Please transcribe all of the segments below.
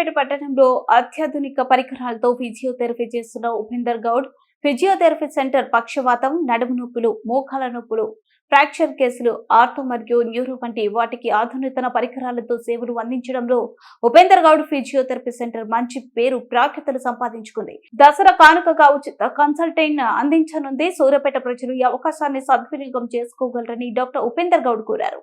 పట్టణంలో అత్యాధునిక పరికరాలతో ఫిజియోథెరపీ చేస్తున్న ఉపేందర్ గౌడ్ ఫిజియోథెరపీ సెంటర్ పక్షవాతం నడుము నొప్పులు మోకాల నొప్పులు ఫ్రాక్చర్ కేసులు ఆర్థో మరియు న్యూరో వంటి వాటికి ఆధునితన పరికరాలతో సేవలు అందించడంలో ఉపేందర్ గౌడ్ ఫిజియోథెరపీ సెంటర్ మంచి పేరు ప్రాఖ్యతలు సంపాదించుకుంది. దసరా కానుకగా ఉచిత కన్సల్టెంట్ అందించనుంది సూర్యాపేట ప్రజలు ఈ అవకాశాన్ని సద్వినియోగం చేసుకోగలరని డాక్టర్ ఉపేందర్ గౌడ్ కోరారు.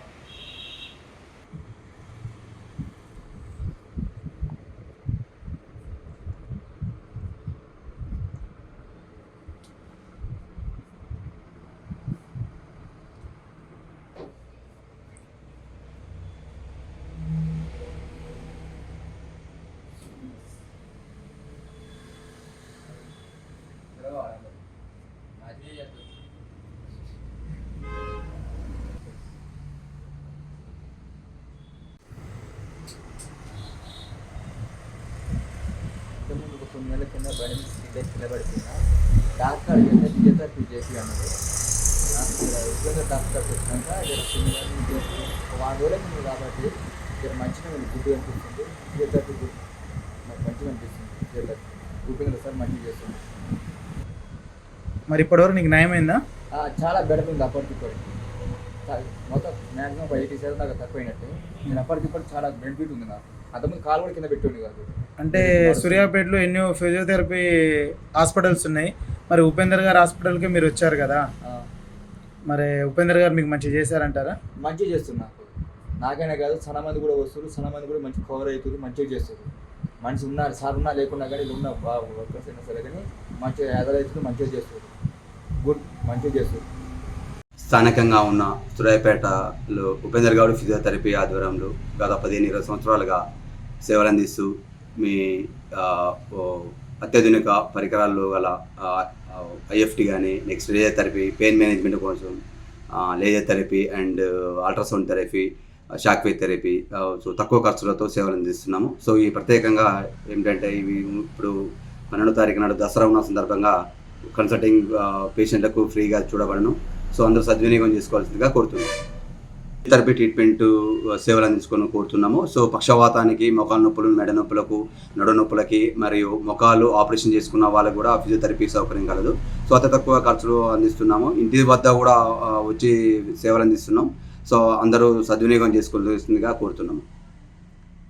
ఇస్తున్నా. నెలల కింద బండి మీద సీట్ అయితే కింద డాక్టర్ అడిగితే ఫిజియోథెరపీ చేసి అన్నది ఉద్యోగ డాక్టర్ వచ్చినాక ఒక వారం రోజులకు ఉంది కాబట్టి ఇక్కడ మంచిగా ఉంది గుడ్డు అనిపిస్తుంది ఫిజియోథెరపీ నాకు మంచిగా అనిపిస్తుంది ఫిజియోథెరపీ గుడ్డు సార్ మంచిగా చేస్తుంది మరి ఇప్పటివరకు నీకు నయమైందా చాలా బెటర్ ఉంది అప్పటికి ఇప్పటికి. మొత్తం మ్యాక్సిమం ఒక ఎయిటీ సెవెన్ దాకా తక్కువైనట్టు. నేను అప్పటికి ఇప్పటికి చాలా బెనిఫిట్ ఉంది నాకు. అంతకుముందు కాలు కూడా కింద పెట్టుండి కాదు. అంటే సూర్యాపేటలో ఎన్నో ఫిజియోథెరపీ హాస్పిటల్స్ ఉన్నాయి. మరి ఉపేందర్ గారు హాస్పిటల్కి మీరు వచ్చారు కదా. మరి ఉపేందర్ గారు మీకు మంచి చేశారంటారా? మంచిగా చేస్తుంది నాకు. నాకైనా కాదు చాలా మంది కూడా వస్తారు చాలా మంది కూడా మంచి కవర్ అవుతుంది మంచిగా చేస్తారు. మనిషి ఉన్నారు సార్ ఉన్నా లేకున్నా కానీ ఇలా ఉన్న వర్కర్స్ అయినా సరే కానీ మంచిగా ఎదరైతుంది మంచిగా చేస్తారు. గుడ్ మంచిగా చేస్తారు. స్థానికంగా ఉన్న సూర్యాపేటలో ఉపేందర్ గౌడ్ ఫిజియోథెరపీ ఆధ్వర్యంలో గత పదిహేను ఇరవై సంవత్సరాలుగా సేవలు అందిస్తూ మీ అత్యాధునిక పరికరాల్లో గల ఐఎఫ్టీ కానీ next laser therapy pain management కోసం laser therapy and ultrasound therapy shockwave therapy so తక్కువ ఖర్చులతో సేవలు అందిస్తున్నాము. సో ఈ ప్రత్యేకంగా ఏంటంటే ఇవి ఇప్పుడు పన్నెండో తారీఖు నాడు దసరా ఉన్న సందర్భంగా కన్సల్టింగ్ పేషెంట్లకు ఫ్రీగా చూడబడను. సో అందరూ సద్వినియోగం చేసుకోవాల్సిందిగా కోరుతున్నాను థెరపీ ట్రీట్మెంట్ సేవలు అందించుకొని కోరుతున్నాము. సో పక్షవాతానికి మొఖాల నొప్పులు మెడ నొప్పులకు నడు నొప్పులకి మరియు మొఖాలు ఆపరేషన్ చేసుకున్న వాళ్ళకు కూడా ఫిజియోథెరపీ సౌకర్యం కలదు. సో అతి తక్కువ ఖర్చులు అందిస్తున్నాము. ఇంటి వద్ద కూడా వచ్చి సేవలు అందిస్తున్నాం. సో అందరూ సద్వినియోగం చేసుకోవాల్సిందిగా కోరుతున్నాము.